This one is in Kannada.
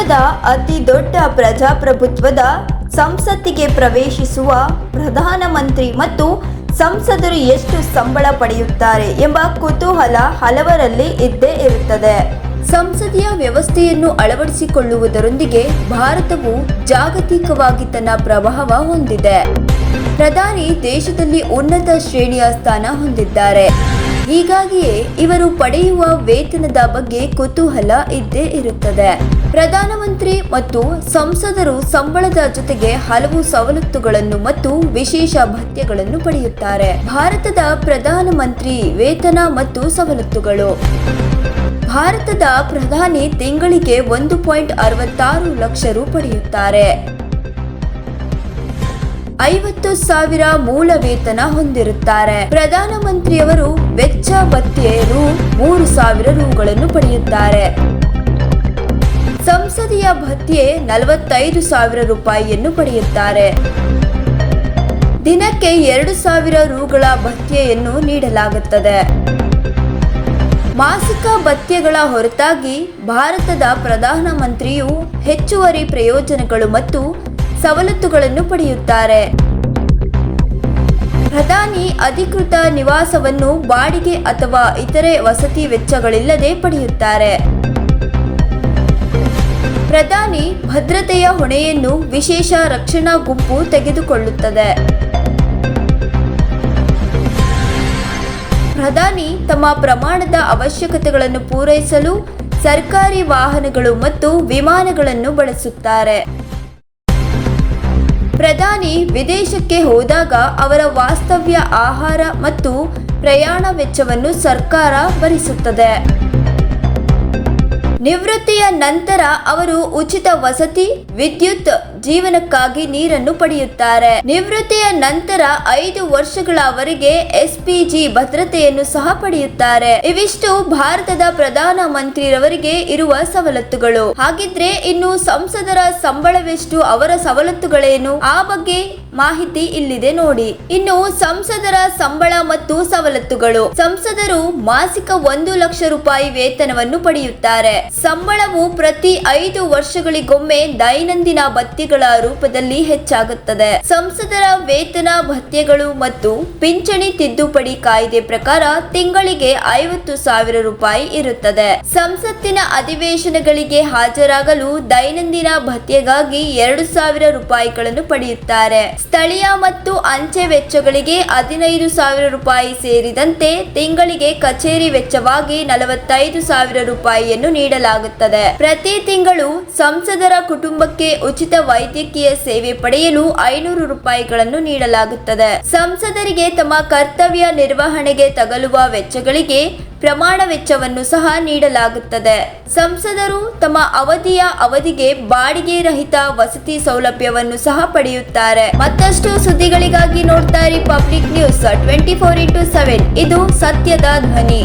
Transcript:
ವಿಶ್ವದ ಅತಿ ದೊಡ್ಡ ಪ್ರಜಾಪ್ರಭುತ್ವದ ಸಂಸತ್ತಿಗೆ ಪ್ರವೇಶಿಸುವ ಪ್ರಧಾನಮಂತ್ರಿ ಮತ್ತು ಸಂಸದರು ಎಷ್ಟು ಸಂಬಳ ಪಡೆಯುತ್ತಾರೆ ಎಂಬ ಕುತೂಹಲ ಹಲವರಲ್ಲಿ ಇದ್ದೇ ಇರುತ್ತದೆ. ಸಂಸದೀಯ ವ್ಯವಸ್ಥೆಯನ್ನು ಅಳವಡಿಸಿಕೊಳ್ಳುವುದರೊಂದಿಗೆ ಭಾರತವು ಜಾಗತಿಕವಾಗಿ ತನ್ನ ಪ್ರಭಾವ ಹೊಂದಿದೆ. ಪ್ರಧಾನಿ ದೇಶದಲ್ಲಿ ಉನ್ನತ ಶ್ರೇಣಿಯ ಸ್ಥಾನ ಹೊಂದಿದ್ದಾರೆ. ಹೀಗಾಗಿಯೇ ಇವರು ಪಡೆಯುವ ವೇತನದ ಬಗ್ಗೆ ಕುತೂಹಲ ಇದ್ದೇ ಇರುತ್ತದೆ. ಪ್ರಧಾನಮಂತ್ರಿ ಮತ್ತು ಸಂಸದರು ಸಂಬಳದ ಜೊತೆಗೆ ಹಲವು ಸವಲತ್ತುಗಳನ್ನು ಮತ್ತು ವಿಶೇಷ ಭತ್ಯೆಗಳನ್ನು ಪಡೆಯುತ್ತಾರೆ. ಭಾರತದ ಪ್ರಧಾನಮಂತ್ರಿ ವೇತನ ಮತ್ತು ಸವಲತ್ತುಗಳು. ಭಾರತದ ಪ್ರಧಾನಿ ತಿಂಗಳಿಗೆ ಒಂದು ಪಾಯಿಂಟ್ ಅರವತ್ತಾರು ಲಕ್ಷ ರು ಪಡೆಯುತ್ತಾರೆ. ಐವತ್ತು ಸಾವಿರ ಮೂಲ ವೇತನ ಹೊಂದಿರುತ್ತಾರೆ. ಪ್ರಧಾನಮಂತ್ರಿಯವರು ವೆಚ್ಚ ಭತ್ಯೆ ರು ಮೂರು ಸಾವಿರ ರೂಗಳನ್ನು ಪಡೆಯುತ್ತಾರೆ. ಸಂಸದೀಯ ಭತ್ಯೆ ನಲವತ್ತೈದು ಸಾವಿರ ರೂಪಾಯಿಯನ್ನು ಪಡೆಯುತ್ತಾರೆ. ದಿನಕ್ಕೆ ಎರಡು ಸಾವಿರ ರೂಗಳ ಭತ್ಯೆಯನ್ನು ನೀಡಲಾಗುತ್ತದೆ. ಮಾಸಿಕ ಭತ್ಯೆಗಳ ಹೊರತಾಗಿ ಭಾರತದ ಪ್ರಧಾನಮಂತ್ರಿಯು ಹೆಚ್ಚುವರಿ ಪ್ರಯೋಜನಗಳು ಮತ್ತು ಸವಲತ್ತುಗಳನ್ನು ಪಡೆಯುತ್ತಾರೆ. ಪ್ರಧಾನಿ ಅಧಿಕೃತ ನಿವಾಸವನ್ನು ಬಾಡಿಗೆ ಅಥವಾ ಇತರೆ ವಸತಿ ವೆಚ್ಚಗಳಿಲ್ಲದೆ ಪಡೆಯುತ್ತಾರೆ. ಪ್ರಧಾನಿ ಭದ್ರತೆಯ ಹೊಣೆಯನ್ನು ವಿಶೇಷ ರಕ್ಷಣಾ ಗುಂಪು ತೆಗೆದುಕೊಳ್ಳುತ್ತದೆ. ಪ್ರಧಾನಿ ತಮ್ಮ ಪ್ರಮಾಣದ ಅವಶ್ಯಕತೆಗಳನ್ನು ಪೂರೈಸಲು ಸರ್ಕಾರಿ ವಾಹನಗಳು ಮತ್ತು ವಿಮಾನಗಳನ್ನು ಬಳಸುತ್ತಾರೆ. ಪ್ರಧಾನಿ ವಿದೇಶಕ್ಕೆ ಹೋದಾಗ ಅವರ ವಾಸ್ತವ್ಯ ಆಹಾರ ಮತ್ತು ಪ್ರಯಾಣ ವೆಚ್ಚವನ್ನು ಸರ್ಕಾರ ಭರಿಸುತ್ತದೆ. ನಿವೃತ್ತಿಯ ನಂತರ ಅವರು ಉಚಿತ ವಸತಿ, ವಿದ್ಯುತ್, ಜೀವನಕ್ಕಾಗಿ ನೀರನ್ನು ಪಡೆಯುತ್ತಾರೆ. ನಿವೃತ್ತಿಯ ನಂತರ ಐದು ವರ್ಷಗಳವರೆಗೆ ಎಸ್ಪಿಜಿ ಭದ್ರತೆಯನ್ನು ಸಹ ಪಡೆಯುತ್ತಾರೆ. ಇವಿಷ್ಟು ಭಾರತದ ಪ್ರಧಾನ ಮಂತ್ರಿರವರಿಗೆ ಇರುವ ಸವಲತ್ತುಗಳು. ಹಾಗಿದ್ರೆ ಇನ್ನು ಸಂಸದರ ಸಂಬಳವೆಷ್ಟು ಅವರ ಸವಲತ್ತುಗಳೇನು? ಆ ಬಗ್ಗೆ ಮಾಹಿತಿ ಇಲ್ಲಿದೆ ನೋಡಿ. ಇನ್ನು ಸಂಸದರ ಸಂಬಳ ಮತ್ತು ಸವಲತ್ತುಗಳು. ಸಂಸದರು ಮಾಸಿಕ ಒಂದು ಲಕ್ಷ ರೂಪಾಯಿ ವೇತನವನ್ನು ಪಡೆಯುತ್ತಾರೆ. ಸಂಬಳವು ಪ್ರತಿ ಐದು ವರ್ಷಗಳಿಗೊಮ್ಮೆ ದೈನಂದಿನ ಭತ್ಯೆಗಳ ರೂಪದಲ್ಲಿ ಹೆಚ್ಚಾಗುತ್ತದೆ. ಸಂಸದರ ವೇತನ, ಭತ್ಯೆಗಳು ಮತ್ತು ಪಿಂಚಣಿ ತಿದ್ದುಪಡಿ ಕಾಯ್ದೆ ಪ್ರಕಾರ ತಿಂಗಳಿಗೆ ಐವತ್ತು ಸಾವಿರ ರೂಪಾಯಿ ಇರುತ್ತದೆ. ಸಂಸತ್ತಿನ ಅಧಿವೇಶನಗಳಿಗೆ ಹಾಜರಾಗಲು ದೈನಂದಿನ ಭತ್ಯೆಗಾಗಿ ಎರಡು ಸಾವಿರ ರೂಪಾಯಿಗಳನ್ನು ಪಡೆಯುತ್ತಾರೆ. ಸ್ಥಳೀಯ ಮತ್ತು ಅಂಚೆ ವೆಚ್ಚಗಳಿಗೆ ಹದಿನೈದು ಸಾವಿರ ರೂಪಾಯಿ ಸೇರಿದಂತೆ ತಿಂಗಳಿಗೆ ಕಚೇರಿ ವೆಚ್ಚವಾಗಿ ನಲವತ್ತೈದು ಸಾವಿರ ರೂಪಾಯಿಯನ್ನು ನೀಡಲಾಗುತ್ತದೆ. ಪ್ರತಿ ತಿಂಗಳು ಸಂಸದರ ಕುಟುಂಬಕ್ಕೆ ಉಚಿತ ವೈದ್ಯಕೀಯ ಸೇವೆ ಪಡೆಯಲು ಐನೂರು ರೂಪಾಯಿಗಳನ್ನು ನೀಡಲಾಗುತ್ತದೆ. ಸಂಸದರಿಗೆ ತಮ್ಮ ಕರ್ತವ್ಯ ನಿರ್ವಹಣೆಗೆ ತಗಲುವ ವೆಚ್ಚಗಳಿಗೆ ಪ್ರಮಾಣ ವೆಚ್ಚವನ್ನು ಸಹ ನೀಡಲಾಗುತ್ತದೆ. ಸಂಸದರು ತಮ್ಮ ಅವಧಿಯ ಅವಧಿಗೆ ಬಾಡಿಗೆ ರಹಿತ ವಸತಿ ಸೌಲಭ್ಯವನ್ನು ಸಹ ಪಡೆಯುತ್ತಾರೆ. ಮತ್ತಷ್ಟು ಸುದ್ದಿಗಳಿಗಾಗಿ ನೋಡ್ತಾ ಇರಿ public news twenty four into seven. ಇದು ಸತ್ಯದ ಧ್ವನಿ.